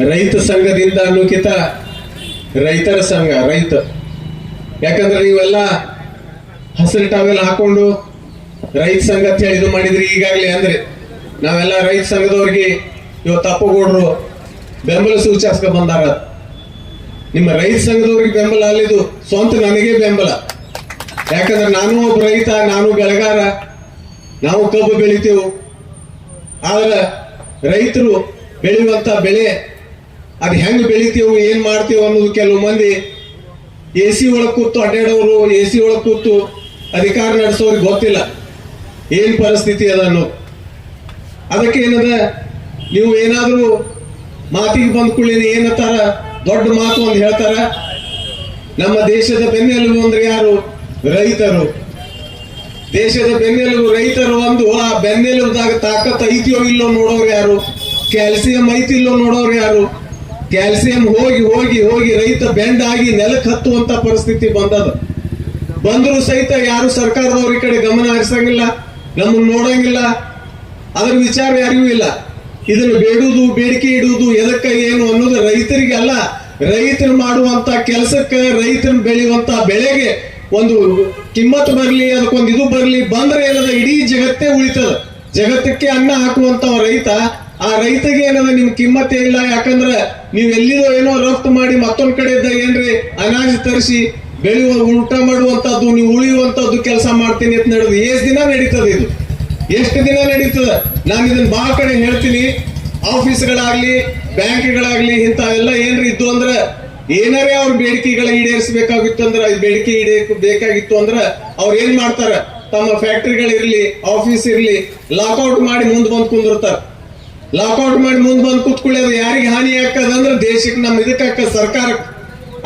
ರೈತ ಸಂಘದಿಂದ ಅನುಕಿತ ರೈತರ ಸಂಘ, ರೈತ. ಯಾಕಂದ್ರೆ ನೀವೆಲ್ಲ ಹಸಿರು ಟಾವೆಲ್ ಹಾಕೊಂಡು ರೈತ ಸಂಘ ಅಂತ ಹೇಳಿ ಇದು ಮಾಡಿದ್ರಿ ಈಗಾಗಲೇ ಅಂದ್ರೆ ನಾವೆಲ್ಲ ರೈತ ಸಂಘದವ್ರಿಗೆ ಇವತ್ತು ಅಪ್ಪಗೌಡ್ರು ಬೆಂಬಲ ಸೂಚಿಸ್ಕ ಬಂದಾರ ನಿಮ್ಮ ರೈತ ಸಂಘದವ್ರಿಗೆ ಬೆಂಬಲ ಅಲ್ಲಿದು ಸ್ವಂತ ನನಗೆ ಬೆಂಬಲ. ಯಾಕಂದ್ರೆ ನಾನು ಒಬ್ಬ ರೈತ, ನಾನು ಬೆಳೆಗಾರ, ನಾವು ಕಬ್ಬು ಬೆಳಿತೇವು. ಆದ್ರೆ ರೈತರು ಬೆಳೆಯುವಂತ ಬೆಳೆ ಅದು ಹೆಂಗ್ ಬೆಳಿತೀವಿ, ಏನ್ ಮಾಡ್ತೀವಿ ಅನ್ನೋದು ಕೆಲವು ಮಂದಿ ಎ ಸಿ ಒಳಗ್ ಕೂತು ಅಡ್ಡಾಡೋರು, ಎ ಸಿ ಒಳಗ್ ಕೂತು ಅಧಿಕಾರ ನಡೆಸೋರಿಗೆ ಗೊತ್ತಿಲ್ಲ. ಏನ್ ಪರಿಸ್ಥಿತಿ ಅದ ಅನ್ನೋ. ಅದಕ್ಕೆ ಏನದ, ನೀವು ಏನಾದ್ರೂ ಮಾತಿಗೆ ಬಂದ ಕೂಡಲೇ ಏನತ್ತಾರ ದೊಡ್ಡ ಮಾತು ಅಂತ ಹೇಳ್ತಾರ? ನಮ್ಮ ದೇಶದ ಬೆನ್ನೆಲುಬು ಅಂದ್ರೆ ಯಾರು? ರೈತರು. ದೇಶದ ಬೆನ್ನೆಲುಬು ರೈತರು ಒಂದು ಆ ಬೆನ್ನೆಲುಬುದಾಗ ತಾಕತ್ ಐತಿಯೋ ಇಲ್ಲೋ ನೋಡೋರು ಯಾರು? ಕ್ಯಾಲ್ಸಿಯಂ ಐತಿಲ್ಲೋ ನೋಡೋರು ಯಾರು? ಕ್ಯಾಲ್ಸಿಯಂ ಹೋಗಿ ಹೋಗಿ ಹೋಗಿ ರೈತ ಬೆಂಡ್ ಆಗಿ ನೆಲಕ್ಕೆ ಹತ್ತುವಂತ ಪರಿಸ್ಥಿತಿ ಬಂದದ. ಬಂದರೂ ಸಹಿತ ಯಾರು ಸರ್ಕಾರದವ್ರ ಈ ಕಡೆ ಗಮನ ಹರಿಸಂಗಿಲ್ಲ, ನಮ್ಮನ್ನ ನೋಡಂಗಿಲ್ಲ. ಅದ್ರ ವಿಚಾರ ಯಾರಿಗೂ ಇಲ್ಲ. ಇದನ್ನು ಬೇಡುವುದು, ಬೇಡಿಕೆ ಇಡುವುದು ಎದಕ್ಕೆ ಏನು ಅನ್ನೋದು ರೈತರಿಗೆ ಅಲ್ಲ ರೈತರು ಮಾಡುವಂತ ಕೆಲಸಕ್ಕೆ ರೈತರು ಬೆಳೆಯುವಂತ ಬೆಳೆಗೆ ಒಂದು ಕಿಮ್ಮತ್ತು ಬರಲಿ, ಅದಕ್ಕೊಂದು ಇದು ಬರಲಿ, ಬಂದ್ರೆ ಏನದ? ಇಡೀ ಜಗತ್ತೇ ಉಳಿತದ. ಜಗತ್ತಕ್ಕೆ ಅನ್ನ ಹಾಕುವಂತ ರೈತ ಆ ರೈತಗೆ ಏನದ ನಿಮ್ ಕಿಮ್ಮತ್ತೇ ಇಲ್ಲ, ಯಾಕಂದ್ರೆ ನೀವು ಎಲ್ಲಿರೋ ಏನೋ ರಫ್ತು ಮಾಡಿ ಮತ್ತೊಂದ್ ಇದ್ದ ಏನ್ರಿ? ಅನಾಜ್ ತರಿಸಿ ಬೆಳೆಯುವ ಊಟ ಮಾಡುವಂತದ್ದು ನೀವು ಉಳಿಯುವಂತದ್ದು ಕೆಲಸ ಮಾಡ್ತೀನಿ ಅಂತ ನಡೆದು ಎಷ್ಟ್ ದಿನ ನಡೀತದೆ ಇದು? ಎಷ್ಟು ದಿನ ನಡೀತದ? ನಾನು ಇದನ್ನ ಬಹಳ ಕಡೆ ಹೇಳ್ತೀನಿ. ಆಫೀಸ್ಗಳಾಗ್ಲಿ, ಬ್ಯಾಂಕ್ಗಳಾಗ್ಲಿ, ಇಂಥವೆಲ್ಲ ಏನ್ರಿ ಇದ್ದು ಅಂದ್ರ ಏನಾರೇ ಅವ್ರ ಬೇಡಿಕೆಗಳ ಈಡೇರಿಸಬೇಕಾಗಿತ್ತು ಅಂದ್ರೆ ಬೇಡಿಕೆ ಈಡೇ ಬೇಕಾಗಿತ್ತು ಅಂದ್ರ ಅವ್ರ ಏನ್ ಮಾಡ್ತಾರ? ತಮ್ಮ ಫ್ಯಾಕ್ಟ್ರಿಗಳಿರ್ಲಿ, ಆಫೀಸ್ ಇರ್ಲಿ ಲಾಕ್ಔಟ್ ಮಾಡಿ ಮುಂದೆ ಬಂದ್ ಕುಂದಿರ್ತಾರ. ಲಾಕ್ಔಟ್ ಮಾಡಿ ಮುಂದೆ ಬಂದು ಕುತ್ಕೊಳ್ಳೋದು ಯಾರಿಗೆ ಹಾನಿ ಆಗ್ತದಂದ್ರೆ ದೇಶಕ್ಕೆ ನಮ್ಮ ಇದಕ್ಕೆ ಸರ್ಕಾರಕ್ಕೆ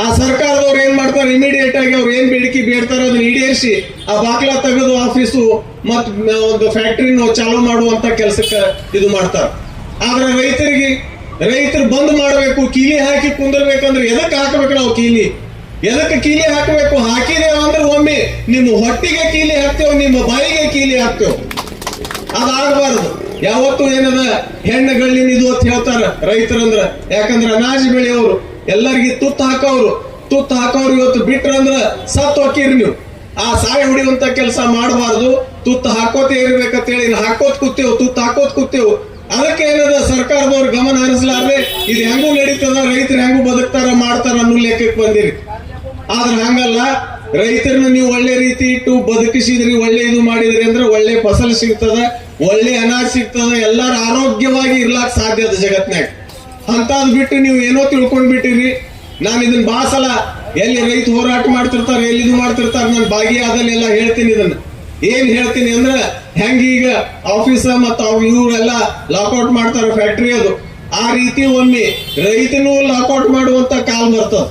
ಆ ಸರ್ಕಾರದವ್ರು ಏನ್ ಮಾಡ್ತಾರೆ? ಇಮಿಡಿಯೇಟ್ ಆಗಿ ಅವ್ರು ಏನ್ ಬೇಡಿಕೆ ಬೇಡ್ತಾರೋ ಅದನ್ನ ಈಡೇರಿಸಿ, ಆ ಬಾಕ್ಲ ತೆಗೆದು ಆಫೀಸು ಮತ್ ಒಂದು ಫ್ಯಾಕ್ಟ್ರಿನ ಚಾಲೂ ಮಾಡುವಂತ ಕೆಲಸಕ್ಕೆ ಇದು ಮಾಡ್ತಾರ. ಆದ್ರೆ ರೈತರಿಗೆ, ರೈತರು ಬಂದ್ ಮಾಡಬೇಕು, ಕೀಲಿ ಹಾಕಿ ಕುಂದಿರ್ಬೇಕಂದ್ರೆ ಎದಕ್ಕೆ ಹಾಕಬೇಕು ನಾವು ಕೀಲಿ? ಎದಕ್ಕೆ ಕೀಲಿ ಹಾಕಬೇಕು? ಹಾಕಿದೇವ ಅಂದ್ರೆ ಒಮ್ಮೆ ನಿಮ್ಮ ಹೊಟ್ಟಿಗೆ ಕೀಲಿ ಹಾಕ್ತೇವೆ, ನಿಮ್ಮ ಬಾಯಿಗೆ ಕೀಲಿ ಹಾಕ್ತೇವೆ. ಅದಾಗಬಾರದು. ಯಾವತ್ತು ಏನದ ಹೆಣ್ಣುಗಳಿನ ಇದು ಅಂತ ಹೇಳ್ತಾರ ರೈತರಂದ್ರ. ಯಾಕಂದ್ರ ಅನಾಜ್ ಬೆಳೆಯವರು, ಎಲ್ಲರಿಗೆ ತುತ್ತು ಹಾಕೋರು ತುತ್ತು ಹಾಕೋರು ಇವತ್ತು ಬಿಟ್ರಂದ್ರ ಸತ್ ಹೋಕಿರಿ ನೀವು. ಆ ಸಾಯ ಹೊಡಿಯುವಂತ ಕೆಲಸ ಮಾಡಬಾರ್ದು. ತುತ್ತು ಹಾಕೋತೇ ಇರ್ಬೇಕಂತ ಹೇಳಿ ಹಾಕೋತ್ ಕೂತೇವು, ತುತ್ತು ಹಾಕೋತ್ ಕೂತೇವು. ಅದಕ್ಕೆ ಏನದ ಸರ್ಕಾರದವ್ರು ಗಮನ ಹರಿಸಲಾರ್ದೆ ಇದು ಹೆಂಗೂ ನಡೀತದ, ರೈತರು ಹೆಂಗೂ ಬದುಕ್ತಾರ, ಮಾಡ್ತಾರ ಅನ್ನೋ ಲೆಕ್ಕಕ್ಕೆ ಬಂದಿರಿ. ಆದ್ರೆ ಹಂಗಲ್ಲ, ರೈತರನ್ನ ನೀವು ಒಳ್ಳೆ ರೀತಿ ಇಟ್ಟು ಬದುಕಿಸಿದ್ರಿ, ಒಳ್ಳೆ ಇದು ಮಾಡಿದ್ರಿ ಅಂದ್ರೆ ಒಳ್ಳೆ ಫಸಲು ಸಿಗ್ತದ ಒಳ್ಳೆ ಅನಾಜ್ ಸಿಗ್ತದ ಎಲ್ಲಾರು ಆರೋಗ್ಯವಾಗಿ ಇರ್ಲಾಕ್ ಸಾಧ್ಯ ಅದ ಜಗತ್ನಾಗ ಅಂತದ್ ಬಿಟ್ಟು ನೀವು ಏನೋ ತಿಳ್ಕೊಂಡ್ ಬಿಟ್ಟಿರಿ ನಾನು ಇದನ್ನ ಬಾಸಲ ಎಲ್ಲಿ ರೈತ ಹೋರಾಟ ಮಾಡ್ತಿರ್ತಾರೆ, ಎಲ್ಲಿ ಇದು ಮಾಡ್ತಿರ್ತಾರೆ, ನಾನು ಭಾಗಿಯಾದಲ್ಲೆಲ್ಲ ಹೇಳ್ತೀನಿ ಇದನ್ನ. ಏನ್ ಹೇಳ್ತೀನಿ ಅಂದ್ರ, ಹೆಂಗ ಈಗ ಆಫೀಸ ಮತ್ತ ಅವ್ ಇವರೆಲ್ಲ ಲಾಕ್ಔಟ್ ಮಾಡ್ತಾರ ಫ್ಯಾಕ್ಟ್ರಿ ಅದು. ಆ ರೀತಿ ಒಮ್ಮೆ ರೈತನು ಲಾಕ್ಔಟ್ ಮಾಡುವಂತ ಕಾಲ್ ಬರ್ತದ.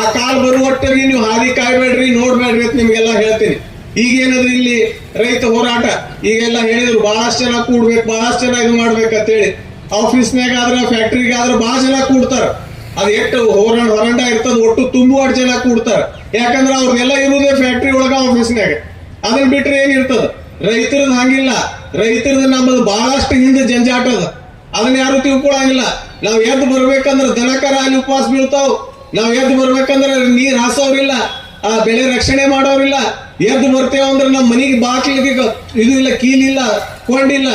ಆ ಕಾಲ್ ಬರುವಟ್ಟಿಗೆ ನೀವು ಹಾದಿ ಕಾಯ್ಬೇಡ್ರಿ, ನೋಡ್ಬೇಡ್ರಿ ಅಂತ ನಿಮ್ಗೆಲ್ಲ ಹೇಳ್ತೀನಿ. ಈಗೇನದ್ರಿ ಇಲ್ಲಿ ರೈತ ಹೋರಾಟ, ಈಗೆಲ್ಲ ಹೇಳಿದ್ರು, ಬಹಳಷ್ಟು ಜನ ಕೂಡ್ಬೇಕು, ಬಹಳಷ್ಟು ಜನ ಇದು ಮಾಡ್ಬೇಕಂತೇಳಿ. ಆಫೀಸ್ನಾಗ ಆದ್ರೆ ಫ್ಯಾಕ್ಟ್ರಿಗೆ ಆದ್ರೆ ಬಹಳ ಜನ ಕೂಡ್ತಾರ. ಅದ್ ಎಷ್ಟು ಹೋರಾಟ ಹೊರಂಡ ಇರ್ತದ, ಒಟ್ಟು ತುಂಬುವಾಡ್ ಜನ ಕೂಡ್ತಾರ. ಯಾಕಂದ್ರ ಅವ್ರನ್ನೆಲ್ಲ ಇರುವುದೇ ಫ್ಯಾಕ್ಟ್ರಿ ಒಳಗ ಆಫೀಸ್ನಾಗ ಅದನ್ನ ಬಿಟ್ರೆ ಏನಿರ್ತದ ರೈತರದ್ ಹಂಗಿಲ್ಲ. ರೈತರದ್ ನಮ್ಮದು ಬಹಳಷ್ಟು ಹಿಂದೆ ಜಂಜಾಟ ಅದ ಅದನ್ನ ಯಾರು ತಿಳ್ಕೊಳಂಗಿಲ್ಲ. ನಾವ್ ಎದ್ದು ಬರ್ಬೇಕಂದ್ರ ದನಕರ ಅಲ್ಲಿ ಉಪವಾಸ ಬೀಳ್ತಾವ್. ನಾವ್ ಎದ್ದು ಬರ್ಬೇಕಂದ್ರ ನೀರ್ ಹಾಸೋರಿಲ್ಲ. ಆ ಬೆಳೆ ರಕ್ಷಣೆ ಮಾಡೋರಿಲ್ಲ. ಎದ್ದು ಬರ್ತೇವೆ ಅಂದ್ರೆ ನಮ್ಮ ಮನೆಗೆ ಬಾಕಿಲಿಗೆ ಇದು ಇಲ್ಲ ಕೀಲಿಲ್ಲ ಕೊಂಡಿಲ್ಲ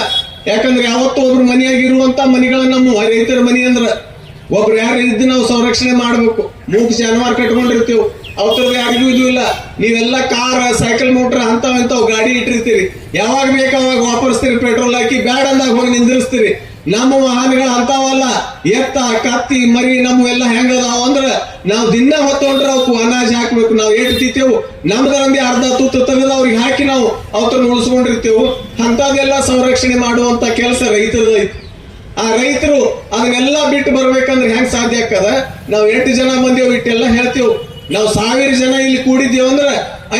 ಯಾಕಂದ್ರೆ ಯಾವತ್ತೂ ಒಬ್ರು ಮನೆಯಾಗಿರುವಂತ ಮನೆಗಳ ನಮ್ಮ ರೈತರ ಮನೆ ಅಂದ್ರೆ ಒಬ್ರು ಯಾರು ಇದ್ದು ನಾವು ಸಂರಕ್ಷಣೆ ಮಾಡ್ಬೇಕು. ಮೂಕ್ ಜಾನುವಾರು ಕಟ್ಕೊಂಡಿರ್ತೇವೆ. ಅವತ್ತರ ಯಾರಿಗೂ ಇದು ಇಲ್ಲ. ನೀವೆಲ್ಲ ಕಾರ್, ಸೈಕಲ್, ಮೋಟರ್ ಅಂತವ್ ಇಂಥವು ಗಾಡಿ ಇಟ್ಟಿರ್ತೀರಿ. ಯಾವಾಗ ಬೇಕು ಅವಾಗ ವಾಪರಿಸ್ತೀರಿ ಪೆಟ್ರೋಲ್ ಹಾಕಿ ಬ್ಯಾಡ್ ಅಂದಾಗ ಹೋಗಿ ನಿಂದಿರಿಸ್ತೀರಿ. ನಮ್ಮ ವಾಹನಗಳು ಅಂತಾವಲ್ಲ ಎತ್ತ, ಕತ್ತಿ, ಮರಿ ನಮ್ಮವೆಲ್ಲ ಹೆಂಗದಾವ ಅಂದ್ರೆ ನಾವು ದಿನ ಹೊತ್ತೊಂಡ್ರೆ ಅವಕ್ಕೆ ಅನಾಜ್ ಹಾಕ್ಬೇಕು. ನಾವು ಏಟ್ ತಿಂತೇವು ನಮ್ದರಂದಿ ಅರ್ಧ ತುತ್ತು ತೆಗೆದು ಅವ್ರಿಗೆ ಹಾಕಿ ನಾವು ಅವತ್ತನ್ನ ಉಳಿಸ್ಕೊಂಡಿರ್ತೇವು. ಅಂತದೆಲ್ಲ ಸಂರಕ್ಷಣೆ ಮಾಡುವಂತ ಕೆಲಸ ರೈತರದೈತಿ ಆ ರೈತರು ಅದನ್ನೆಲ್ಲ ಬಿಟ್ಟು ಬರ್ಬೇಕಂದ್ರೆ ಹೆಂಗ್ ಸಾಧ್ಯ ಆಗ್ತದ? ನಾವು ಎಂಟು ಜನ ಬಂದೇವು ಇಟ್ಟೆಲ್ಲ ಹೇಳ್ತೇವು. ನಾವು ಸಾವಿರ ಜನ ಇಲ್ಲಿ ಕೂಡಿದ್ದೇವೆ ಅಂದ್ರೆ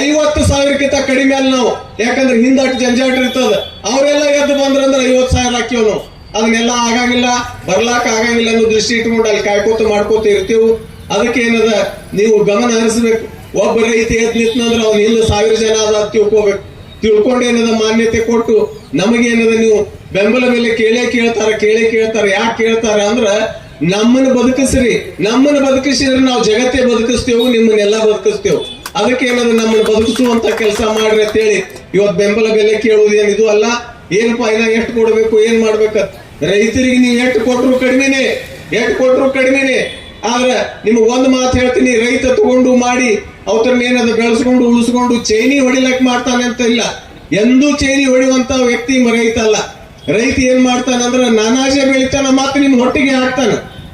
ಐವತ್ತು ಸಾವಿರಕ್ಕಿಂತ ಕಡಿಮೆ ಅಲ್ಲಿ ನಾವು. ಯಾಕಂದ್ರೆ ಹಿಂದಟ್ಟು ಜಂಜಾಟ ಇರ್ತದ. ಅವರೆಲ್ಲ ಎದ್ದು ಬಂದ್ರಂದ್ರೆ ಐವತ್ತು ಸಾವಿರ ಹಾಕಿವ್ ನಾವು. ಅದನ್ನೆಲ್ಲ ಆಗಂಗಿಲ್ಲ, ಬರ್ಲಾಕ ಆಗಂಗಿಲ್ಲ ಅನ್ನೋ ದೃಷ್ಟಿ ಇಟ್ಕೊಂಡು ಅಲ್ಲಿ ಕಾಯ್ಕೋತ ಮಾಡ್ಕೋತ ಇರ್ತೀವಿ. ಅದಕ್ಕೆ ಏನದ, ನೀವು ಗಮನ ಹರಿಸ್ಬೇಕು. ಒಬ್ಬ ರೈತ ಎದ್ದು ನಿಂತಂದ್ರೆ ಅವ್ನು ಹಿಂದೆ ಸಾವಿರ ಜನ ಅದ ತಿಳ್ಕೋಬೇಕು. ತಿಳ್ಕೊಂಡು ಏನದ ಮಾನ್ಯತೆ ಕೊಟ್ಟು ನಮಗೇನದ ನೀವು ಬೆಂಬಲ ಬೆಲೆ ಕೇಳೇ ಕೇಳ್ತಾರ ಕೇಳೇ ಕೇಳ್ತಾರ, ಯಾಕೆ ಕೇಳ್ತಾರ ಅಂದ್ರ ನಮ್ಮನ್ನ ಬದುಕಿಸ್ರಿ. ನಮ್ಮನ್ನ ಬದುಕಿಸಿದ್ರೆ ನಾವು ಜಗತ್ತೇ ಬದುಕಿಸ್ತೇವೆ, ನಿಮ್ಮನ್ನೆಲ್ಲ ಬದುಕಿಸ್ತೇವೆ. ಅದಕ್ಕೆ ಏನದ ನಮ್ಮನ್ನ ಬದುಕಿಸುವಂತ ಕೆಲಸ ಮಾಡ್ರಿ ಅಂತೇಳಿ ಇವತ್ತು ಬೆಂಬಲ ಬೆಲೆ ಕೇಳುವುದು ಏನ್ ಇದು ಅಲ್ಲ. ಏನಪ್ಪಾ ಇನ್ನ ಎಷ್ಟು ಕೊಡಬೇಕು, ಏನ್ ಮಾಡ್ಬೇಕ ರೈತರಿಗೆ ನೀವು ಎಷ್ಟು ಕೊಟ್ಟರು ಕಡಿಮೆನೆ ಎಷ್ಟು ಕೊಟ್ಟರು ಕಡಿಮೆನೆ. ಆದ್ರೆ ನಿಮ್ಗೆ ಒಂದು ಮಾತು ಹೇಳ್ತೀನಿ, ರೈತ ತಗೊಂಡು ಮಾಡಿ ಅವತರನ್ನ ಏನಾದ್ರು ಬೆಳೆಸ್ಕೊಂಡು, ಉಳಿಸ್ಕೊಂಡು ಚೈನಿ ಹೊಡಿಲಕ್ ಮಾಡ್ತಾನೆ ಅಂತ ಇಲ್ಲ. ಎಂದೂ ಚೈನಿ ಹೊಡೆಯುವಂತ ವ್ಯಕ್ತಿ ರೈತ ಅಲ್ಲ. ರೈತ ಏನ್ ಮಾಡ್ತಾನಂದ್ರ ನಾನಾಜೆ ಬೆಳಿತಾನ ಮಾತ್ರ ನಿಮ್ ಹೊಟ್ಟಿಗೆ ಹಾಕ್ತಾನ.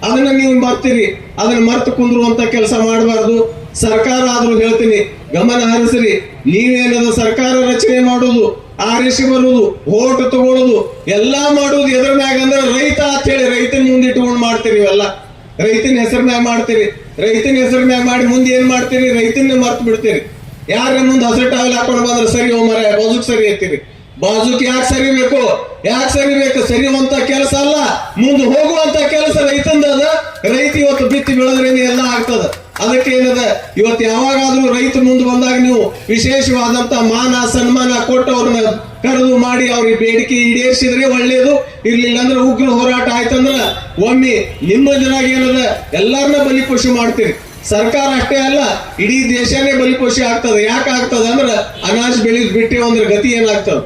ಅದನ್ನ ನೀವು ಮರ್ತೀರಿ. ಅದನ್ನ ಮರ್ತು ಕುಂದ್ರುವಂತ ಕೆಲಸ ಮಾಡಬಾರ್ದು. ಸರ್ಕಾರ ಆದ್ರೂ ಹೇಳ್ತೀನಿ, ಗಮನ ಹರಿಸ್ರಿ. ನೀವೇನದ ಸರ್ಕಾರ ರಚನೆ ಮಾಡೋದು ಆರಿಸಿ ಬರುವುದು ಓಟ್ ತಗೊಳ್ಳೋದು ಎಲ್ಲಾ ಮಾಡುವುದು ಮ್ಯಾಗ ಅಂದ್ರೆ ರೈತ ಅಂತ ಹೇಳಿ ರೈತನ ಮುಂದಿಟ್ಟುಕೊಂಡು ಮಾಡ್ತೀರಿ ಇವೆಲ್ಲ. ರೈತನ ಹೆಸರು ಮ್ಯಾಗ ಮಾಡ್ತೀರಿ. ರೈತನ ಹೆಸರು ಮ್ಯಾಗ ಮಾಡಿ ಮುಂದೆ ಏನ್ ಮಾಡ್ತೀರಿ? ರೈತನ್ನೇ ಮರ್ತು ಬಿಡ್ತೀರಿ. ಯಾರ ಮುಂದೆ ಹಸಿರು ಟಾವೆಲ್ ಹಾಕೊಂಡು ಬಂದ್ರೆ ಸರಿ ಮರ ಬಾಜುಕ್ ಸರಿ ಐತಿರಿ. ಬಾಜುಕ್ ಯಾಕೆ ಸರಿಬೇಕು ಯಾಕೆ ಸರಿಬೇಕು ಸರಿಯುವಂತ ಕೆಲಸ ಅಲ್ಲ. ಮುಂದೆ ಹೋಗುವಂತ ಕೆಲಸ ರೈತಂದ ರೈತ ಇವತ್ತು ಬಿತ್ತಿ ಬೆಳೆದ್ರೇನೆ ಎಲ್ಲ ಆಗ್ತದ. ಅದಕ್ಕೆ ಏನದ, ಇವತ್ತು ಯಾವಾಗಾದ್ರೂ ರೈತ ಮುಂದೆ ಬಂದಾಗ ನೀವು ವಿಶೇಷವಾದಂತ ಮಾನ, ಸನ್ಮಾನ ಕೊಟ್ಟು ಅವ್ರನ್ನ ಕರೆದು ಮಾಡಿ ಅವ್ರಿಗೆ ಬೇಡಿಕೆ ಈಡೇರಿಸಿದ್ರೆ ಒಳ್ಳೇದು. ಇರ್ಲಿಲ್ಲ ಅಂದ್ರೆ ಉಗ್ರ ಹೋರಾಟ ಆಯ್ತಂದ್ರ ಒಮ್ಮೆ ನಿಮ್ಮ ಜನಾಗ ಏನದ, ಎಲ್ಲಾರನ್ನ ಖುಷಿ ಮಾಡ್ತೀರಿ. ಸರ್ಕಾರ ಅಷ್ಟೇ ಅಲ್ಲ, ಇಡೀ ದೇಶನೇ ಬಲಿಪಶು ಆಗ್ತದೆ. ಯಾಕೆ ಆಗ್ತದ ಅಂದ್ರೆ ಅನಾಜ್ ಬೆಳಿ ಬಿಟ್ಟಿವ ಅಂದ್ರೆ ಗತಿ ಏನಾಗ್ತದ?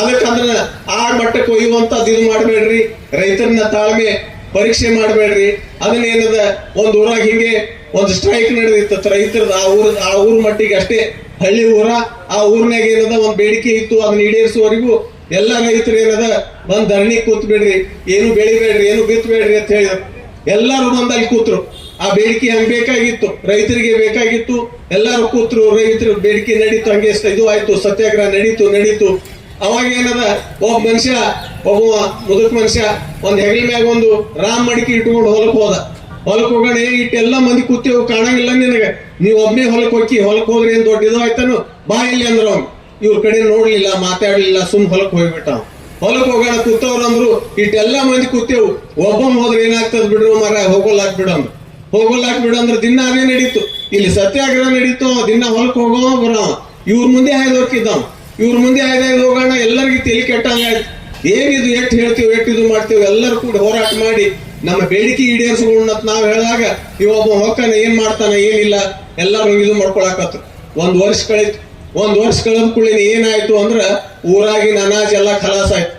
ಅದಕ್ಕಂದ್ರ ಆ ಮಟ್ಟಕ್ಕೆ ಒಯ್ಯುವಂತದ್ದು ಇದು ಮಾಡಬೇಡ್ರಿ. ರೈತರನ್ನ ತಾಳ್ಮೆ ಪರೀಕ್ಷೆ ಮಾಡಬೇಡ್ರಿ. ಅದನ್ನೇನದ ಒಂದು ಊರಾಗ ಹಿಂಗೆ ಒಂದು ಸ್ಟ್ರೈಕ್ ನಡೆದಿತ್ತು. ರೈತರದ ಆ ಊರ ಆ ಊರ ಮಟ್ಟಿಗೆ ಅಷ್ಟೇ ಹಳ್ಳಿ ಊರ. ಆ ಊರ್ನಾಗ ಏನದ? ಒಂದ್ ಬೇಡಿಕೆ ಇತ್ತು. ಅದನ್ನ ಈಡೇರಿಸುವವರೆಗೂ ಎಲ್ಲ ರೈತರು ಏನದ? ಬಂದ್ ಧರಣಿ ಕೂತ್ ಬಿಡ್ರಿ ಏನು ಬೆಳಿಬೇಡ್ರಿ, ಏನು ಬಿತ್ತಬೇಡ್ರಿ ಅಂತ ಹೇಳಿದ್ರು ಎಲ್ಲರೂ ಬಂದ್ ಅಲ್ಲಿ ಕೂತ್ರು. ಆ ಬೇಡಿಕೆ ಹಂಗ್ ಬೇಕಾಗಿತ್ತು. ರೈತರಿಗೆ ಬೇಕಾಗಿತ್ತು. ಎಲ್ಲರೂ ಕೂತ್ರು. ರೈತರು ಬೇಡಿಕೆ ನಡೀತು, ಹಂಗೆ ಇದು ಆಯ್ತು, ಸತ್ಯಾಗ್ರಹ ನಡೀತು ನಡೀತು. ಅವಾಗ ಏನದ? ಒಬ್ಬ ಮನುಷ್ಯ ಒಬ್ಬ ಮುದುಕ್ ಮನುಷ್ಯ, ಒಂದ್ ಹೆಗಲ ಮ್ಯಾಗ ಒಂದು ರಾಮ್ ಮಡಿಕೆ ಇಟ್ಕೊಂಡು ಹೊಲಕ್ಕೆ ಹೋದ. ಹೊಲಕ್ ಹೋಗೋಣ, ಇಟ್ಟೆಲ್ಲ ಮಂದಿ ಕೂತೆವು ಕಾಣಂಗಿಲ್ಲ ನಿನಗೆ. ನೀವ್ ಒಮ್ಮೆ ಹೊಲಕ್ ಹೋಕಿ ಹೊಲಕ್ ಹೋದ್ರೆ ಏನ್ ದೊಡ್ಡ ಇದು ಆಯ್ತಾನು? ಬಾ ಇಲ್ಲಿ ಅಂದ್ರ ಅವ್ನು. ಇವ್ರ ಕಡೆ ನೋಡ್ಲಿಲ್ಲ, ಮಾತಾಡ್ಲಿಲ್ಲ, ಸುಮ್ ಹೊಲಕ್ ಹೋಗ್ಬಿಟ್ಟ ಹೊಲಕ್ಕೆ ಹೊಲಕ್ ಹೋಗೋಣ ಕೂತವ್ರು ಅಂದ್ರು, ಇಟ್ಟೆಲ್ಲ ಮಂದಿ ಕೂತೇವು ಒಬ್ಬ ಹೋದ್ರೆ ಏನಾಗ್ತದ ಬಿಡ್ರು ಮರ ಹೋಗೋಲಾಕ್ ಬಿಡಂದ್ರು ಹೋಗೋಲಾಕ್ ಬಿಡು ಅಂದ್ರೆ, ದಿನ ಅದೇ ನಡೀತು. ಇಲ್ಲಿ ಸತ್ಯಾಗ್ರಹ ನಡೀತು, ದಿನ ಹೊಲಕ್ ಹೋಗೋ ಬರೋ ಇವ್ರ ಮುಂದೆ ಹಾಯ್ದು ಹೋಗಿದ್ದವ ಇವ್ರ ಮುಂದೆ ಹಾಯ್ದು ಹೋಗೋಣ, ಎಲ್ಲರಿಗೂ ತಲೆ ಕೆಟ್ಟಂಗಾಯ್ತು ಏನಿದು ಎಷ್ಟು ಹೇಳ್ತೀವಿ, ಎಷ್ಟು ಇದು ಮಾಡ್ತೀವಿ, ಎಲ್ಲರೂ ಕೂಡ ಹೋರಾಟ ಮಾಡಿ ನಮ್ಮ ಬೇಡಿಕೆ ಈಡೇರಿಸಿಕೊಂಡಂತ ನಾವು ಹೇಳಿದಾಗ ಇವೊಬ್ಬ ಹೊಕ್ಕನ ಏನ್ ಮಾಡ್ತಾನ, ಏನಿಲ್ಲ, ಎಲ್ಲರೂ ಇದು ಮಾಡ್ಕೊಳಕತ್ರು. ಒಂದ್ ವರ್ಷ ಕಳೀತು ಒಂದ್ ವರ್ಷ ಕಳೆದ ಕೂಡಲೇ ಏನಾಯ್ತು ಅಂದ್ರ ಊರಾಗಿನ ಅನಾಜ್ ಎಲ್ಲ ಖಲಾಸ್ ಆಯ್ತು.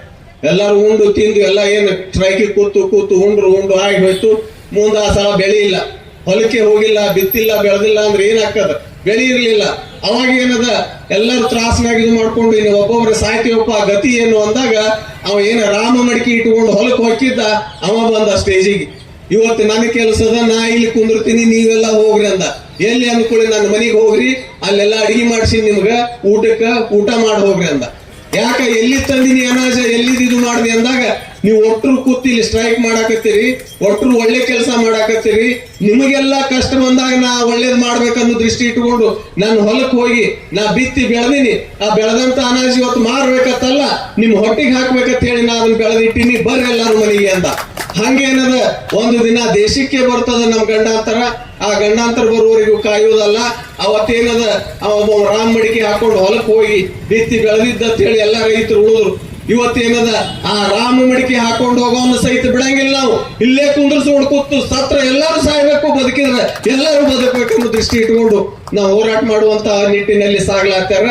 ಎಲ್ಲರೂ ಉಂಡು, ತಿಂದು, ಎಲ್ಲ ಏನು ಸ್ಟ್ರೈಕಿಗೆ ಕೂತು ಕೂತು, ಉಂಡ್ರು, ಉಂಡು ಆಗಿ ಹೋಯ್ತು. ಮುಂದ ಸಲ ಇಲ್ಲ. ಹೊಲಕ್ಕೆ ಹೋಗಿಲ್ಲ, ಬಿತ್ತಿಲ್ಲ, ಬೆಳೆದಿಲ್ಲ ಅಂದ್ರೆ ಏನಾಗ್ತದ ಬೆಳೆ ಇರ್ಲಿಲ್ಲ. ಅವಾಗ ಏನದ? ಎಲ್ಲರೂ ತ್ರಾಸನಾಗಿ ಇದು ಮಾಡ್ಕೊಂಡು ಇನ್ನು ಒಬ್ಬೊಬ್ರು ಸಾಯ್ತೀವಪ್ಪ ಗತಿ ಏನು ಅಂದಾಗ, ಅವ ಏನ ರಾಮ ಮಡಿಕೆ ಇಟ್ಕೊಂಡು ಹೊಲಕ್ಕೆ ಹೋಗಿದ್ದ ಅವ ಬಂದ ಸ್ಟೇಜಿಗೆ. ಇವತ್ತು ನನ್ನ ಕೆಲಸದ, ನಾ ಇಲ್ಲಿ ಕುಂದಿರ್ತೀನಿ, ನೀವೆಲ್ಲ ಹೋಗ್ರಿ ಅಂದ. ಎಲ್ಲಿ ಅನ್ಕೊಳ್ಳಿ, ನನ್ನ ಮನೆಗೆ ಹೋಗ್ರಿ, ಅಲ್ಲೆಲ್ಲ ಅಡಿಗೆ ಮಾಡಿಸಿ ನಿಮ್ಗ, ಊಟಕ್ಕೆ ಊಟ ಮಾಡಿ ಹೋಗ್ರಿ ಅಂದ. ಯಾಕ ಎಲ್ಲಿ ತಂದಿನಿ ಅನಾಜ, ಎಲ್ಲಿದ್ ಇದು ಮಾಡ್ದಿ ಅಂದಾಗ ನೀವು ಒಟ್ಟರು ಕೂತಿ ಇಲ್ಲಿ ಸ್ಟ್ರೈಕ್ ಮಾಡಾಕತ್ತೀರಿ ಒಟ್ಟರು ಒಳ್ಳೆ ಕೆಲಸ ಮಾಡಾಕತ್ತೀರಿ, ನಿಮಗೆಲ್ಲ ಕಷ್ಟ ಬಂದಾಗ ನಾ ಒಳ್ಳೇದ್ ಮಾಡ್ಬೇಕನ್ನೋ ದೃಷ್ಟಿ ಇಟ್ಕೊಂಡು ನಾನು ಹೊಲಕ್ಕೆ ಹೋಗಿ ನಾ ಬಿತ್ತಿ ಬೆಳೆದಿನಿ. ಆ ಬೆಳೆದಂತ ಅನಾಜ್ ಇವತ್ತು ಮಾರ್ಬೇಕತ್ತಲ್ಲ, ನಿಮ್ ಹೊಟ್ಟಿಗೆ ಹಾಕ್ಬೇಕಂತ ಹೇಳಿ ನಾ ಅದನ್ನ ಬೆಳೆದಿಟ್ಟಿನಿ, ಬರ್ರಿ ಎಲ್ಲಾರು ಮನೆಗೆ ಅಂತ. ಹಂಗೇನದ ಒಂದು ದಿನ ದೇಶಕ್ಕೆ ಬರ್ತದ ನಮ್ ಗಂಡಾಂತರ, ಆ ಗಂಡಾಂತರ ಬರುವವರಿಗೂ ಕಾಯುವುದಲ್ಲ, ಅವತ್ತೇನದ ರಾಮ್ ಮಡಿಕೆ ಹಾಕೊಂಡು ಹೊಲಕ್ಕೆ ಹೋಗಿ ಬಿತ್ತಿ ಬೆಳೆದಿದ್ದ ಅಂತ ಹೇಳಿ ಎಲ್ಲ ರೈತರು ಉಳಿದ್ರು. ಇವತ್ತೇನದ ಆ ರಾಮ ಮಡಿಕೆ ಹಾಕೊಂಡು ಹೋಗೋನ್ನ ಸಹಿತ ಬಿಡಂಗಿಲ್ಲ ನಾವು. ಇಲ್ಲೇ ಕುಂದ್ರಿಸ್ಕೊಂಡು ಕೂತು ಸತ್ರ ಎಲ್ಲರೂ ಸಾಯ್ಬೇಕು, ಬದುಕಿದ್ರೆ ಎಲ್ಲರೂ ಬದುಕಬೇಕನ್ನೋ ದೃಷ್ಟಿ ಇಟ್ಕೊಂಡು ನಾವು ಹೋರಾಟ ಮಾಡುವಂತ ನಿಟ್ಟಿನಲ್ಲಿ ಸಾಗ್ಲಾಗ್ತಾರ.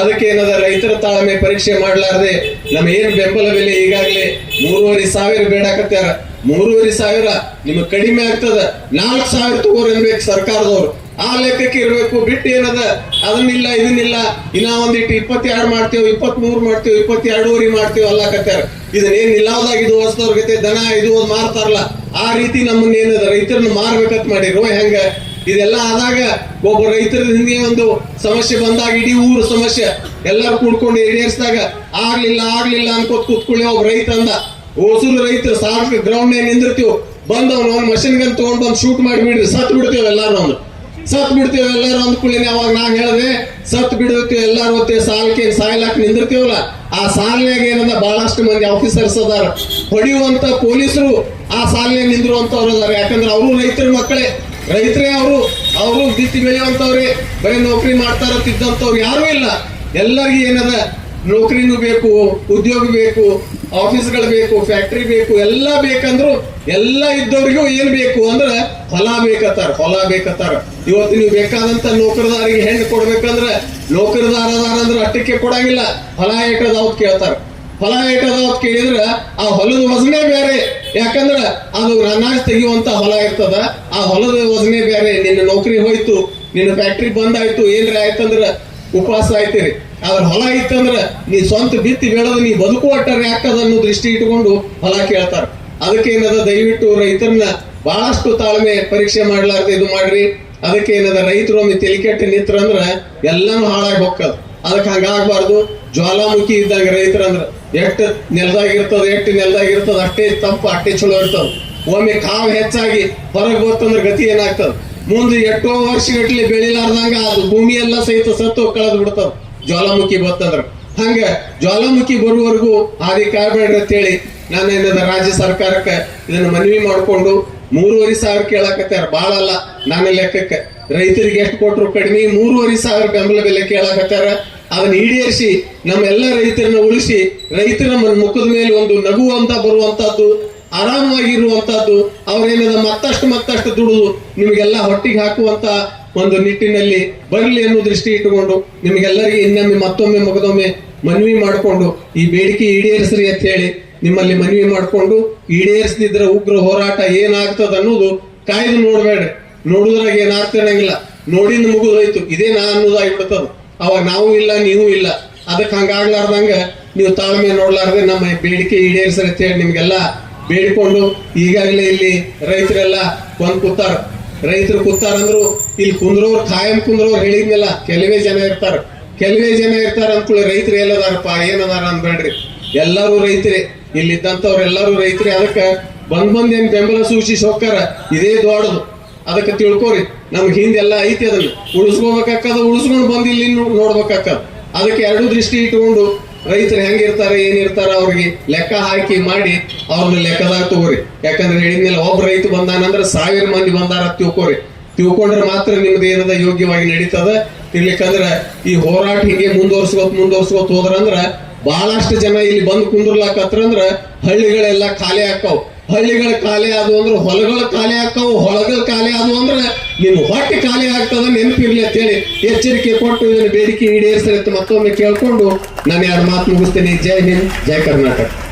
ಅದಕ್ಕೆ ಏನದ? ರೈತರ ತಾಳ್ಮೆ ಪರೀಕ್ಷೆ ಮಾಡ್ಲಾರ್ದೆ ನಮ್ಮ ಏನ್ ಬೆಂಬಲ ಬೆಲೆ ಈಗಾಗಲೇ ಮೂರುವರೆ ಸಾವಿರ ಬೇಡಾಕತ್ಯಾರ ಮೂರುವರೆ ಸಾವಿರ ನಿಮಗೆ ಕಡಿಮೆ ಆಗ್ತದ. ನಾಲ್ಕು ಸಾವಿರ ತಗೋರ್ ಅನ್ಬೇಕು ಸರ್ಕಾರದವ್ರು. ಆ ಲೆಕ್ಕಕ್ಕೆ ಇರಬೇಕು. ಬಿಟ್ಟು ಏನದ? ಅದನ್ನಿಲ್ಲ, ಇದನ್ನಿಲ್ಲ. ಇನ್ನ ಒಂದಿಟ್ಟು ಇಪ್ಪತ್ತೆರಡು ಮಾಡ್ತೇವೆ ಇಪ್ಪತ್ತ್ ಮೂರು ಮಾಡ್ತೇವೆ, ಇಪ್ಪತ್ತೆರಡೂವರೆ ಮಾಡ್ತೇವೆ ಅಲ್ಲಕತ್ಯಾರ ಇದನ್ನೇನು ನಿಲ್ಲಾವ್ದಾಗ ಇದು ಹೊಸದವ್ರ ಗತೆ ದನ, ಇದು ಒಂದ್ ಮಾರ್ತಾರಲ್ಲ, ಆ ರೀತಿ ನಮ್ಮನ್ನ ಏನದ? ರೈತರನ್ನ ಮಾರ್ಬೇಕಂತ ಮಾಡಿರೋ ಹೆಂಗ? ಇದೆಲ್ಲ ಆದಾಗ ಒಬ್ಬ ರೈತರ ಹಿಂದೆ ಒಂದು ಸಮಸ್ಯೆ ಬಂದಾಗ, ಇಡೀ ಊರು ಸಮಸ್ಯೆ. ಎಲ್ಲರೂ ಕೂಡ್ಕೊಂಡು ಈಡೇರಿಸಿದಾಗ, ಆಗ್ಲಿಲ್ಲ ಆಗ್ಲಿಲ್ಲ ಅನ್ಕೋತ್ ಕೂತ್ಕೊಳ್ಳಿ, ಒಬ್ಬ ರೈತ ಅಂದ. ಓಸೂರು ರೈತರು ಸಾಕು ಗ್ರೌಂಡ್ ನಿಂದಿರ್ತೀವಿ. ಬಂದವನು ಅವ್ನ ಮಷಿನ್ ಗನ್ ತಗೊಂಡ್ ಬಂದು ಶೂಟ್ ಮಾಡಿ, ಬಿಡ್ರಿ ಸತ್ ಬಿಡ್ತೇವೆ ಎಲ್ಲಾರು ಒಂದು ಸತ್ ಬಿಡ್ತೇವೆ ಎಲ್ಲರೂ ಅಂದ್ಕೊಳ್ಳಿ ಅವಾಗ ನಾ ಹೇಳಿದೆ, ಸತ್ ಬಿಡ್ತೀವಿ ಎಲ್ಲಾರು ಹೊತ್ತೆ ಸಾಲಕ್ಕೆ ಸಾಯ್ಲಾಕ್ ನಿಂದಿರ್ತೀವಲ್ಲ? ಆ ಸಾಲಿನಾಗ ಏನಂದ ಬಹಳಷ್ಟು ಮಂದಿ ಆಫೀಸರ್ಸ್ ಅದಾರ. ಹೊಡಿಯುವಂತ ಪೊಲೀಸರು ಆ ಸಾಲಿನ ನಿಂದಿರುವಂತವ್ರು ಅದಾರ ಯಾಕಂದ್ರೆ ಅವರು ರೈತರ ಮಕ್ಕಳೇ. ರೈತರೇ ಅವರು. ಅವರು ಬಿತ್ತಿ ಬೆಳೆಯುವಂತವ್ರೆ. ಬರೀ ನೌಕರಿ ಮಾಡ್ತಾರ ತಿದ್ದಂತವ್ರು ಯಾರು ಇಲ್ಲ. ಎಲ್ಲರಿಗೂ ಏನದ ನೌಕರಿನೂ ಬೇಕು, ಉದ್ಯೋಗ ಬೇಕು, ಆಫೀಸ್ಗಳು ಬೇಕು, ಫ್ಯಾಕ್ಟ್ರಿ ಬೇಕು, ಎಲ್ಲ ಬೇಕಂದ್ರು ಎಲ್ಲ ಇದ್ದವ್ರಿಗೂ ಏನ್ ಬೇಕು ಅಂದ್ರೆ ಹೊಲ ಬೇಕತ್ತಾರ ಹೊಲ ಬೇಕತ್ತಾರ. ಇವತ್ತು ನೀವು ಬೇಕಾದಂತ ನೌಕರದಾರಿಗೆ ಹೆಣ್ಣು ಕೊಡ್ಬೇಕಂದ್ರೆ ನೌಕರದಾರ ಅಂದ್ರೆ ಅಟ್ಟಕ್ಕೆ ಕೊಡಂಗಿಲ್ಲ, ಹೊಲ ಏಟದಾವ್ ಕೇಳ್ತಾರ. ಹೊಲ ಏಟದಾವ್ ಕೇಳಿದ್ರ ಆ ಹೊಲದ ವಜನೆ ಬೇರೆ ಯಾಕಂದ್ರ ಅದು ರನ್ನಾಜ್ ತೆಗಿಯುವಂತ ಹೊಲ ಇರ್ತದ, ಆ ಹೊಲದ ವಜನೆ ಬೇರೆ ನಿನ್ನ ನೌಕರಿ ಹೋಯ್ತು, ನಿನ್ನ ಫ್ಯಾಕ್ಟ್ರಿ ಬಂದಾಯ್ತು ಏನ್ರ ಆಯ್ತಂದ್ರ ಉಪವಾಸ ಆಯ್ತೀರಿ ಆದ್ರೆ ಹೊಲ ಇತ್ತಂದ್ರೆ ನೀ ಸ್ವಂತ ಬಿತ್ತಿ ಬೆಳೆದು ನೀ ಬದುಕುವಟ್ಟರೆ ಯಾಕದ ಅನ್ನೋ ದೃಷ್ಟಿ ಇಟ್ಕೊಂಡು ಹೊಲ ಕೇಳ್ತಾರ. ಅದಕ್ಕೆ ಏನದ ದಯವಿಟ್ಟು ರೈತರನ್ನ ಬಹಳಷ್ಟು ತಾಳ್ಮೆ ಪರೀಕ್ಷೆ ಮಾಡ್ಲಾರ್ದೆ ಇದು ಮಾಡ್ರಿ. ಅದಕ್ಕೆ ಏನದ ರೈತರು ಒಮ್ಮೆ ತೆಲಿಕೆಟ್ಟು ನಿತ್ರ ಅಂದ್ರ ಎಲ್ಲಾನು ಹಾಳಾಗಿ ಹೋಗ್ತದ. ಅದಕ್ಕೆ ಹಂಗಾಗಬಾರ್ದು. ಜ್ವಾಲಾಮುಖಿ ಇದ್ದಾಗ ರೈತರಂದ್ರ ಎಷ್ಟು ನೆಲದಾಗಿರ್ತದ ಎಷ್ಟು ನೆಲದಾಗಿರ್ತದ, ಅಷ್ಟೇ ತಂಪು, ಅಷ್ಟೇ ಚಲೋ ಇರ್ತದ. ಒಮ್ಮೆ ಕಾವು ಹೆಚ್ಚಾಗಿ ಹೊರಗೆ ಬರ್ತಂದ್ರ ಗತಿ ಏನಾಗ್ತದ? ಮುಂದೆ ಎಷ್ಟೋ ವರ್ಷಗಟ್ಲೆ ಬೆಳಿಲಾರ್ದಂಗ ಅದು ಭೂಮಿ ಎಲ್ಲ ಸಹಿತ ಸತ್ತು ಕಳೆದು ಬಿಡ್ತಾವ ಜ್ವಾಲಾಮುಖಿ ಬತ್ತಂದ್ರ ಹಂಗ ಜ್ವಾಲಾಮುಖಿ ಬರುವವರೆಗೂ ಹಾದಿ ಕಾಯ್ಬೇಡ್ರಿ ಅಂತೇಳಿ ನಾನು ಏನದ ರಾಜ್ಯ ಸರ್ಕಾರಕ್ಕೆ ಇದನ್ನ ಮನವಿ ಮಾಡ್ಕೊಂಡು ಮೂರುವರೆ ಸಾವಿರ ಕೇಳಾಕತ್ತಾರ ಬಾಳ ಅಲ್ಲ, ನನ್ನ ಲೆಕ್ಕಕ್ಕೆ. ರೈತರಿಗೆ ಎಷ್ಟು ಕೊಟ್ರು ಕಡಿಮೆ ಮೂರುವರೆ ಸಾವಿರ ಬೆಂಬಲ ಬೆಲೆ ಕೇಳಾಕತ್ತಾರ ಅದನ್ನ ಈಡೇರಿಸಿ ನಮ್ಮೆಲ್ಲ ರೈತರನ್ನ ಉಳಿಸಿ ರೈತರ ಮುಖದ ಮೇಲೆ ಒಂದು ನಗುವಂತ ಬರುವಂತದ್ದು ಆರಾಮವಾಗಿರುವಂತದ್ದು ಅವರೇನದ ಮತ್ತಷ್ಟು ಮತ್ತಷ್ಟು ದುಡಿದು ನಿಮಗೆಲ್ಲ ಹೊಟ್ಟಿಗೆ ಹಾಕುವಂತ ಒಂದು ನಿಟ್ಟಿನಲ್ಲಿ ಬರಲಿ ಅನ್ನೋ ದೃಷ್ಟಿ ಇಟ್ಟುಕೊಂಡು ನಿಮಗೆಲ್ಲರಿಗೆ ಇನ್ನೊಮ್ಮೆ ಮತ್ತೊಮ್ಮೆ ಮೊಗದೊಮ್ಮೆ ಮನವಿ ಮಾಡಿಕೊಂಡು ಈ ಬೇಡಿಕೆ ಈಡೇರಿಸ್ರಿ ಅಂತ ಹೇಳಿ ನಿಮ್ಮಲ್ಲಿ ಮನವಿ ಮಾಡಿಕೊಂಡು ಈಡೇರಿಸದಿದ್ರೆ ಉಗ್ರ ಹೋರಾಟ ಏನಾಗ್ತದ ಅನ್ನೋದು ಕಾಯ್ದು ನೋಡ್ಬೇಡ್ರಿ. ನೋಡುದ್ರಾಗ ಏನಾಗ್ತಿರಂಗಿಲ್ಲ ನೋಡಿದ ಮುಗಿದೋಯ್ತು ಇದೇ ನಾ ಅನ್ನೋದಾಗ್ಬಿಡ್ತದ ಅವಾಗ ನಾವು ಇಲ್ಲ, ನೀವು ಇಲ್ಲ. ಅದಕ್ಕೆ ಹಂಗಾಗ್ಲಾರ್ದಂಗ ನೀವು ತಾಳ್ಮೆ ನೋಡ್ಲಾರ್ದೆ ನಮ್ಮ ಬೇಡಿಕೆ ಈಡೇರಿಸ್ರಿ ಅಂತ ಹೇಳಿ ನಿಮ್ಗೆಲ್ಲ ಬೇಡಿಕೊಂಡು ಈಗಾಗಲೇ ಇಲ್ಲಿ ರೈತರೆಲ್ಲ ಬಂದ್ ಕೂತಾರ. ರೈತರು ಕೂತಾರಂದ್ರು ಇಲ್ಲಿ ಕುಂದ್ರೋರು ಖಾಯಂ ಕುಂದ್ರೋರು ಹೇಳಿದ್ನಲ್ಲ, ಕೆಲವೇ ಜನ ಇರ್ತಾರ. ಕೆಲವೇ ಜನ ಇರ್ತಾರ ಅಂದ್ಕೊಳ್ಳಿ ರೈತರು ಎಲ್ಲದಾರಪ್ಪ, ಏನದಾರ ಬೇಡ್ರಿ ಎಲ್ಲರೂ ರೈತರೇ. ಇಲ್ಲಿದ್ದಂಥವ್ರು ಎಲ್ಲರೂ ರೈತರೇ. ಅದಕ್ಕೆ ಬಂದ್ ಬಂದ್ ಏನ್ ಬೆಂಬಲ ಸೂಚಿಸಿ ಹೋಗ್ತಾರ? ಇದೇ ದೊಡ್ಡದು. ಅದಕ್ಕೆ ತಿಳ್ಕೊರಿ ನಮ್ಗೆ ಹಿಂದೆಲ್ಲ ಐತಿ ಅದನ್ನ. ಉಳಿಸ್ಕೋಬೇಕಾಕದ ಉಳಿಸ್ಕೊಂಡು ಬಂದಿಲ್ಲಿ ಇಲ್ಲಿ ನೋ- ನೋಡ್ಬೇಕಾಕದ ಅದಕ್ಕೆ ಎರಡು ದೃಷ್ಟಿ ಇಟ್ಕೊಂಡು ರೈತರು ಹೆಂಗಿರ್ತಾರೆ ಏನಿರ್ತಾರ ಅವ್ರಿಗೆ ಲೆಕ್ಕ ಹಾಕಿ ಮಾಡಿ ಅವ್ರನ್ನ ಲೆಕ್ಕದಾಗ ತಗೋರಿ. ಯಾಕಂದ್ರೆ ಹೇಳಿದ್ಮೇಲೆ ಒಬ್ಬ ರೈತ ಬಂದಾನಂದ್ರೆ ಸಾವಿರ ಮಂದಿ ಬಂದಾರ ತಿಳ್ಕೋರಿ. ತಿಳ್ಕೊಂಡ್ರೆ ಮಾತ್ರ ನಿಮ್ದು ಏನದ ಯೋಗ್ಯವಾಗಿ ನಡೀತದ. ಇರ್ಲಿಕ್ಕಂದ್ರ ಈ ಹೋರಾಟ ಹಿಂಗೆ ಮುಂದುವರ್ಸ್ಕೊತ್ ಮುಂದುವರ್ಸ್ಕೊತ್ ಹೋದ್ರಂದ್ರ ಬಹಳಷ್ಟು ಜನ ಇಲ್ಲಿ ಬಂದು ಕುಂದ್ರಲಾಕತ್ರಂದ್ರ ಹಳ್ಳಿಗಳೆಲ್ಲ ಖಾಲಿ ಆಕಾವ್ ಹಳ್ಳಿಗಳ ಖಾಲಿ ಆದವು ಅಂದ್ರೆ ಹೊಲಗಳು ಖಾಲಿ ಆಗ್ತಾವು, ಹೊಲಗಳು ಖಾಲಿ ಆದವು ಅಂದ್ರೆ ನಿಮ್ಮ ಹೊಟ್ಟೆ ಖಾಲಿ ಆಗ್ತದ, ನೆನಪಿರ್ಲಿ ಅಂತೇಳಿ ಎಚ್ಚರಿಕೆ ಕೊಟ್ಟು ಇದನ್ನು ಬೇಡಿಕೆ ಈಡೇರಿಸಿರುತ್ತೆ ಮತ್ತೊಮ್ಮೆ ಕೇಳ್ಕೊಂಡು ನಾನು ಎರಡು ಮಾತು ಮುಗಿಸ್ತೇನೆ. ಜೈ ಹಿಂದ್, ಜೈ ಕರ್ನಾಟಕ.